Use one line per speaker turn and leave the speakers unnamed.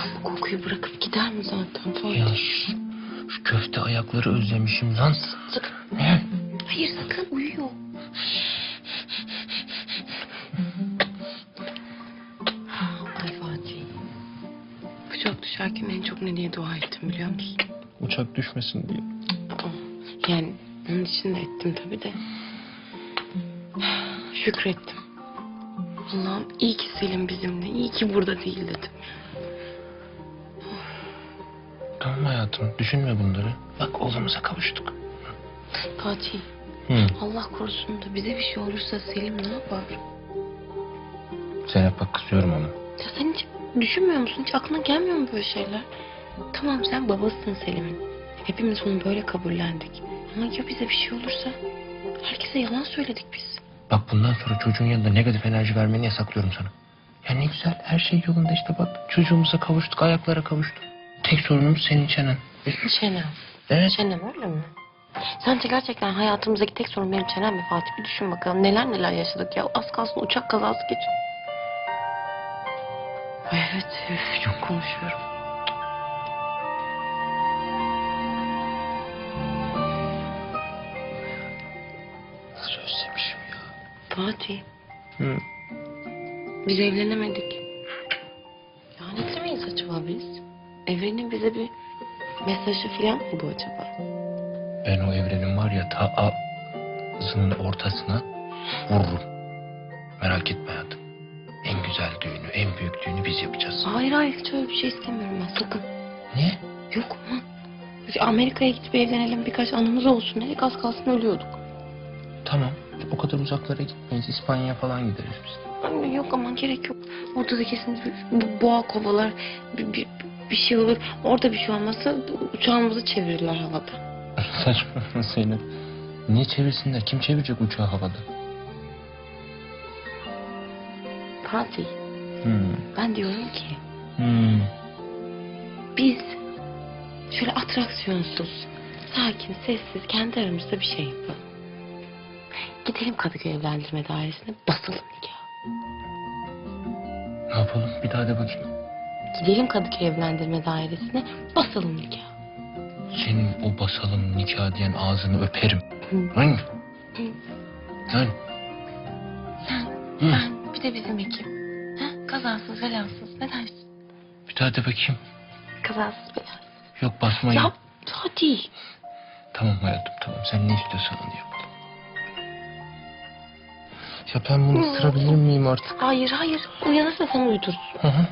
İnsan bu kokuyu bırakıp gider mi zaten Fatih?
Ya şu, şu köfte ayakları özlemişim lan.
Sakın.
Ne?
Hayır sakın uyuyor. Ay Fatih. Bıçak düşerken en çok ne diye dua ettim biliyor musun?
Uçak düşmesin diye.
Aa, Yani onun için de ettim tabii de. Şükrettim. Allah'ım iyi ki Selim bizimle, iyi ki burada değil dedim.
Tamam hayatım düşünme bunları. Bak oğlumuza kavuştuk.
Fatih,
Hı.
Allah korusun da bize bir şey olursa Selim ne yapar?
Zeynep bak kızıyorum ama.
Ya sen hiç düşünmüyor musun? Hiç aklına gelmiyor mu böyle şeyler? Tamam sen babasın Selim'in. Hepimiz onu böyle kabullendik. Ama ya bize bir şey olursa? Herkese yalan söyledik biz.
Bak bundan sonra çocuğun yanında negatif enerji vermeni yasaklıyorum sana. Ya ne güzel her şey yolunda işte bak. Çocuğumuza kavuştuk ayaklara kavuştuk. Tek sorunumuz senin çenen.
Çenem.
Evet.
Çenem öyle mi? Sence gerçekten hayatımızdaki tek sorun benim çenem mi Fatih? Bir düşün bakalım neler neler yaşadık ya. Az kalsın uçak kazası geç. Ay evet üf, çok konuşuyorum.
Nasıl özlemişim ya.
Fatih
Hı.
biz evlenemedik. Ya ne demeyiz acaba biz? Evrenin bize bir mesajı falan mı bu acaba?
Ben o evrenin var ya ta ağzının ortasına vururum. Merak etme hayatım. En güzel düğünü, en büyük düğünü biz yapacağız.
Hayır hayır hiç öyle bir şey istemiyorum ben sakın.
Niye?
Yok mu? Amerika'ya gidip evlenelim birkaç anımız olsun dedik az kalsın ölüyorduk.
Tamam. O kadar uzaklara gitmeyiz. İspanya'ya falan gideriz biz.
Anne yok aman gerek yok. Orada da kesin bir bu- boğa kovalar bir, bir, bir şey olur. Orada bir şey olmazsa uçağımızı çevirirler havada.
Saçma Zeynep. Niye çevirsinler? Kim çevirecek uçağı havada?
Fatih
Hmm.
ben diyorum ki
Hmm.
biz şöyle atraksiyonsuz, sakin, sessiz kendi aramızda bir şey yapalım. Gidelim Kadıköy Evlendirme Dairesi'ne basalım nikah.
Ne yapalım? Bir daha de bakayım.
Gidelim Kadıköy Evlendirme Dairesi'ne basalım nikah.
Senin o basalım nikah diyen ağzını öperim.
Hı.
Lan. Lan.
Bir de bizim ekip. Ha? Kazasız belasız. Ne dersin?
Bir daha de bakayım.
Kazasız belasız.
Yok basmayın.
Ya hadi.
Tamam hayatım tamam. Sen ne istiyorsan onu yapalım. Ya ben bunu ısırabilir miyim artık?
Hayır hayır. Uyanırsa sen uyutursun.
Hı hı.